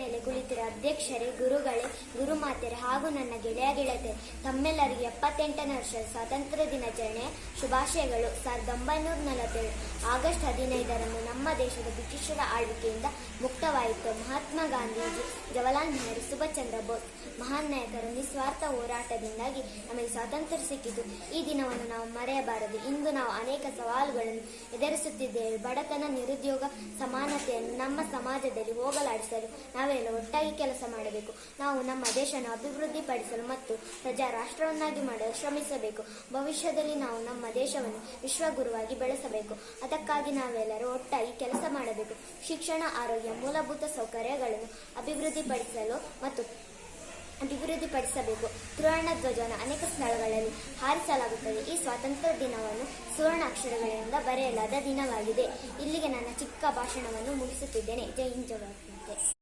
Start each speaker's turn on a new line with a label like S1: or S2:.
S1: ಮೇಲೆ ಕುಳಿತಿರುವ ಅಧ್ಯಕ್ಷರೇ, ಗುರುಗಳೇ, ಗುರುಮಾತೆಯರೇ ಹಾಗೂ ನನ್ನ ಗೆಳೆಯ ಗೆಳತೆ, ತಮ್ಮೆಲ್ಲರಿಗೆ ಎಪ್ಪತ್ತೆಂಟನೇ ವರ್ಷದ ಸ್ವಾತಂತ್ರ್ಯ ದಿನಾಚರಣೆ ಶುಭಾಶಯಗಳು. ಸಾವಿರದ ಒಂಬೈನೂರ ನಲವತ್ತೇಳು ಆಗಸ್ಟ್ ಹದಿನೈದರಂದು ನಮ್ಮ ದೇಶದ ಬ್ರಿಟಿಷರ ಆಳ್ವಿಕೆಯಿಂದ ಮುಕ್ತವಾಯಿತು. ಮಹಾತ್ಮ ಗಾಂಧೀಜಿ, ಜವಾಹರ್ಲಾಲ್ ನೆಹರು ಸುಭಾಷ್ ಚಂದ್ರ ಬೋಸ್ ಮಹಾನ್ ನಾಯಕರ ನಿಸ್ವಾರ್ಥ ಹೋರಾಟದಿಂದಾಗಿ ನಮಗೆ ಸ್ವಾತಂತ್ರ್ಯ ಸಿಕ್ಕಿತು. ಈ ದಿನವನ್ನು ನಾವು ಮರೆಯಬಾರದು. ಇಂದು ನಾವು ಅನೇಕ ಸವಾಲುಗಳನ್ನು ಎದುರಿಸುತ್ತಿದ್ದೇವೆ. ಬಡತನ ನಿರುದ್ಯೋಗ, ಸಮಾನತೆಯನ್ನು ನಮ್ಮ ಸಮಾಜದಲ್ಲಿ ಹೋಗಲಾಡಿಸಲು ನಾವೆಲ್ಲ ಒಟ್ಟಾಗಿ ಕೆಲಸ ಮಾಡಬೇಕು. ನಾವು ನಮ್ಮ ದೇಶವನ್ನು ಅಭಿವೃದ್ಧಿಪಡಿಸಲು ಮತ್ತು ಪ್ರಜಾ ರಾಷ್ಟ್ರವನ್ನಾಗಿ ಮಾಡಲು ಶ್ರಮಿಸಬೇಕು. ಭವಿಷ್ಯದಲ್ಲಿ ನಾವು ನಮ್ಮ ದೇಶವನ್ನು ವಿಶ್ವಗುರುವಾಗಿ ಬೆಳೆಸಬೇಕು. ಅದಕ್ಕಾಗಿ ನಾವೆಲ್ಲರೂ ಒಟ್ಟಾಗಿ ಕೆಲಸ ಮಾಡಬೇಕು. ಶಿಕ್ಷಣ, ಆರೋಗ್ಯ, ಮೂಲಭೂತ ಸೌಕರ್ಯಗಳನ್ನು ಅಭಿವೃದ್ಧಿಪಡಿಸಲು ಮತ್ತು ಅಭಿವೃದ್ಧಿಪಡಿಸಬೇಕು. ತ್ರಿವರ್ಣ ಧ್ವಜವನ್ನು ಅನೇಕ ಸ್ಥಳಗಳಲ್ಲಿ ಹಾರಿಸಲಾಗುತ್ತದೆ. ಈ ಸ್ವಾತಂತ್ರ್ಯ ದಿನವನ್ನು ಸುವರ್ಣ ಅಕ್ಷರಗಳಿಂದ ಬರೆಯಲಾದ ದಿನವಾಗಿದೆ. ಇಲ್ಲಿಗೆ ನನ್ನ ಚಿಕ್ಕ ಭಾಷಣವನ್ನು ಮುಗಿಸುತ್ತಿದ್ದೇನೆ. ಜೈ ಹಿಂದ್ ಜಗತ್ತೆ